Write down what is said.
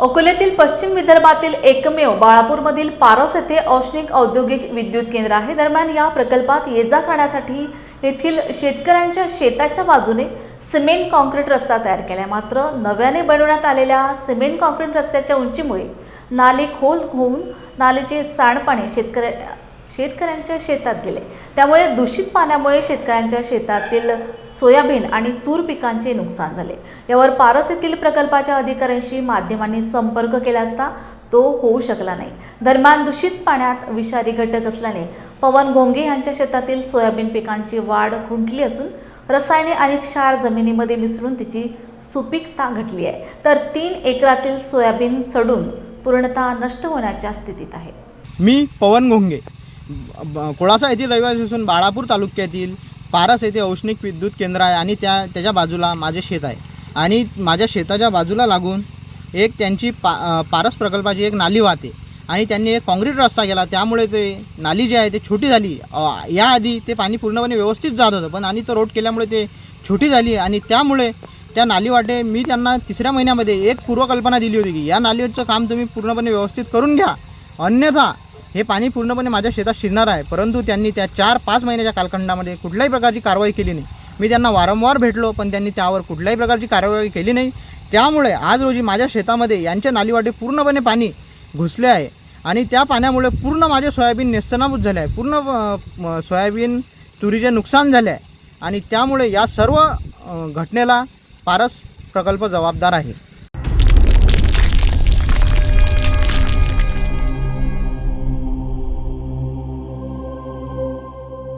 अकोल्यातील पश्चिम विदर्भातील एकमेव बाळापूरमधील पारस येथे औष्णिक औद्योगिक विद्युत केंद्र आहे. दरम्यान या प्रकल्पात ये जा करण्यासाठी येथील शेतकऱ्यांच्या शेताच्या बाजूने सिमेंट कॉन्क्रीट रस्ता तयार केला आहे. मात्र नव्याने बनवण्यात आलेल्या सिमेंट कॉन्क्रीट रस्त्याच्या उंचीमुळे नाले खोल होऊन नालेचे सांडपाणी शेतकऱ्या शेतकऱ्यांच्या शेतात गेले. त्यामुळे दूषित पाण्यामुळे शेतकऱ्यांच्या शेतातील सोयाबीन आणि तूर पिकांचे नुकसान झाले. यावर पारस येथील प्रकल्पाच्या अधिकाऱ्यांशी माध्यमांनी संपर्क केला असता तो होऊ शकला नाही. दरम्यान दूषित पाण्यात विषारी घटक असल्याने पवन घोंगे यांच्या शेतातील सोयाबीन पिकांची वाढ खुंटली असून रसायने आणि क्षार जमिनीमध्ये मिसळून तिची सुपीकता घटली आहे. तर तीन एकरातील सोयाबीन सडून पूर्णतः नष्ट होण्याच्या स्थितीत आहे. मी पवन घोंगे कोळासा येथील रहिवासी असून बाळापूर तालुक्यातील पारस येथे औष्णिक विद्युत केंद्र आहे आणि त्या त्याच्या बाजूला माझे शेत आहे. आणि माझ्या शेताच्या बाजूला लागून एक त्यांची पा पारस प्रकल्पाची एक नाली वाहते. आणि त्यांनी एक काँक्रीट रस्ता केला. त्यामुळे ते नाली जी आहे ते छोटी झाली. याआधी ते पाणी पूर्णपणे व्यवस्थित जात होतं. पण आणि तो रोड केल्यामुळे ते छोटी झाली आणि त्यामुळे त्या नाली वाटे मी त्यांना तिसऱ्या महिन्यामध्ये एक पूर्वकल्पना दिली होती की या नालीचं काम तुम्ही पूर्णपणे व्यवस्थित करून घ्या. अन्यथा हे पाणी पूर्णपणे माझ्या शेतात शिरणार आहे. परंतु त्यांनी त्या चार पाच महिन्याच्या कालखंडामध्ये कुठल्याही प्रकारची कारवाई केली नाही. मी त्यांना वारंवार भेटलो पण त्यांनी त्यावर कुठल्याही प्रकारची कारवाई केली नाही. त्यामुळे आज रोजी माझ्या शेतामध्ये यांच्या नालीवाटे पूर्णपणे पाणी घुसले आहे. आणि त्या पाण्यामुळे पूर्ण माझे सोयाबीन नेस्तनाभूत झाले आहे. पूर्ण सोयाबीन तुरीचे नुकसान झाले आहे. आणि त्यामुळे या सर्व घटनेला पारस प्रकल्प जबाबदार आहे.